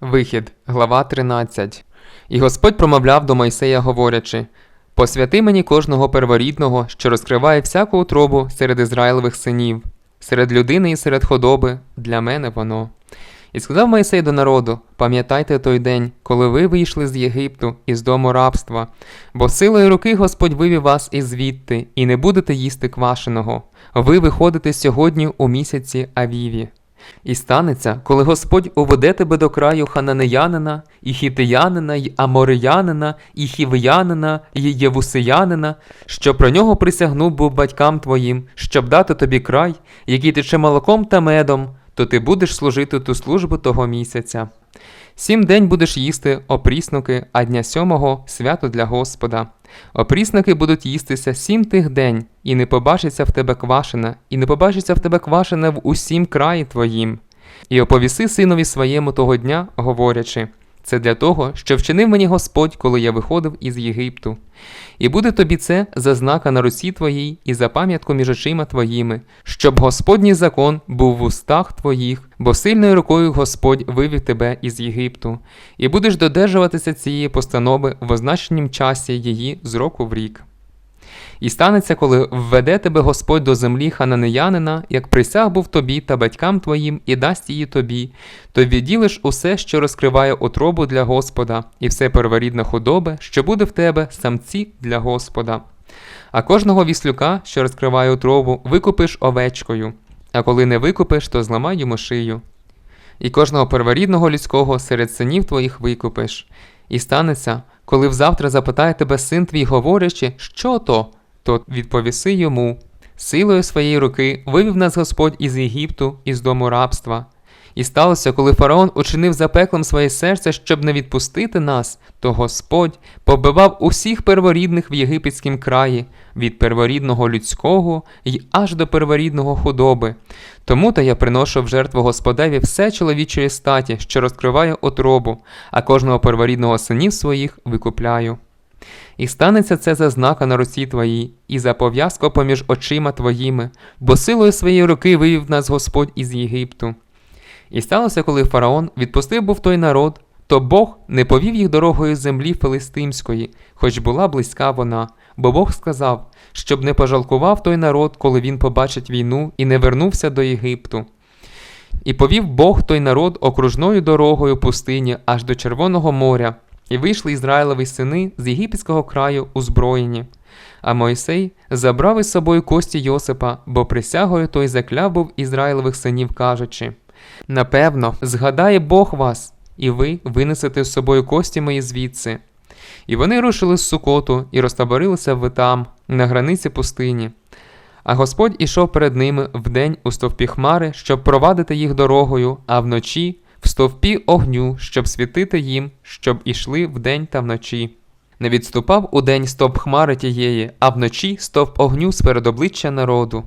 Вихід, глава 13. І Господь промовляв до Мойсея, говорячи: Посвяти мені кожного перворідного, що розкриває всяку утробу серед Ізраїлевих синів, серед людини і серед худоби, для мене воно. І сказав Мойсей до народу: Пам'ятайте той день, коли ви вийшли з Єгипту із дому рабства, бо силою руки Господь вивів вас із звідти, і не будете їсти квашеного. Ви виходите сьогодні у місяці Авіві. І станеться, коли Господь уведе тебе до краю хананеянина, і хітиянина, і амореянина, і хівиянина, і євусиянина, що про нього присягнув був батькам твоїм, щоб дати тобі край, який тече молоком та медом, то ти будеш служити ту службу того місяця. Сім день будеш їсти опріснуки, а дня сьомого свято для Господа. Опрісники будуть їстися сім тих день, і не побачиться в тебе квашена, і не побачиться в тебе квашена в усім краї твоїм. І оповіси синові своєму того дня, говорячи: це для того, що вчинив мені Господь, коли я виходив із Єгипту. І буде тобі це за знака на руці твоїй і за пам'ятку між очима твоїми, щоб Господній закон був в устах твоїх, бо сильною рукою Господь вивів тебе із Єгипту, і будеш додержуватися цієї постанови в означенім часі її з року в рік. І станеться, коли введе тебе Господь до землі хананеянина, як присяг був тобі та батькам твоїм, і дасть її тобі, то відділиш усе, що розкриває отробу для Господа, і все перворідне худоби, що буде в тебе самці для Господа. А кожного віслюка, що розкриває отробу, викупиш овечкою, а коли не викупиш, то зламай йому шию. І кожного перворідного людського серед синів твоїх викупиш. І станеться, коли взавтра запитає тебе син твій, говорячи, що то, то відповіси йому. Силою своєї руки вивів нас Господь із Єгипту, із дому рабства. І сталося, коли фараон учинив запеклим своє серце, щоб не відпустити нас, то Господь побивав усіх перворідних в єгипетськім краї, від перворідного людського й аж до перворідного худоби. Тому то я приношу в жертву Господеві все чоловічої статі, що розкриває отробу, а кожного перворідного синів своїх викупляю. І станеться це за знака на руці твоїй, і за пов'язку поміж очима твоїми, бо силою своєї руки вивів нас Господь із Єгипту. І сталося, коли фараон відпустив був той народ, то Бог не повів їх дорогою землі Филистимської, хоч була близька вона, бо Бог сказав, щоб не пожалкував той народ, коли він побачить війну, і не вернувся до Єгипту. І повів Бог той народ окружною дорогою пустині аж до Червоного моря, і вийшли Ізраїлеві сини з єгипетського краю озброєні. А Мойсей забрав із собою кості Йосипа, бо присягою той закляв був Ізраїлевих синів, кажучи: Напевно, згадає Бог вас, і ви винесете з собою кості мої звідси. І вони рушили з Сукоту і розтаборилися в там, на границі пустині. А Господь ішов перед ними вдень у стовпі хмари, щоб провадити їх дорогою, а вночі стовпі огню, щоб світити їм, щоб ішли вдень та вночі. Не відступав удень стовп хмари тієї, а вночі стовп огню сперед обличчя народу.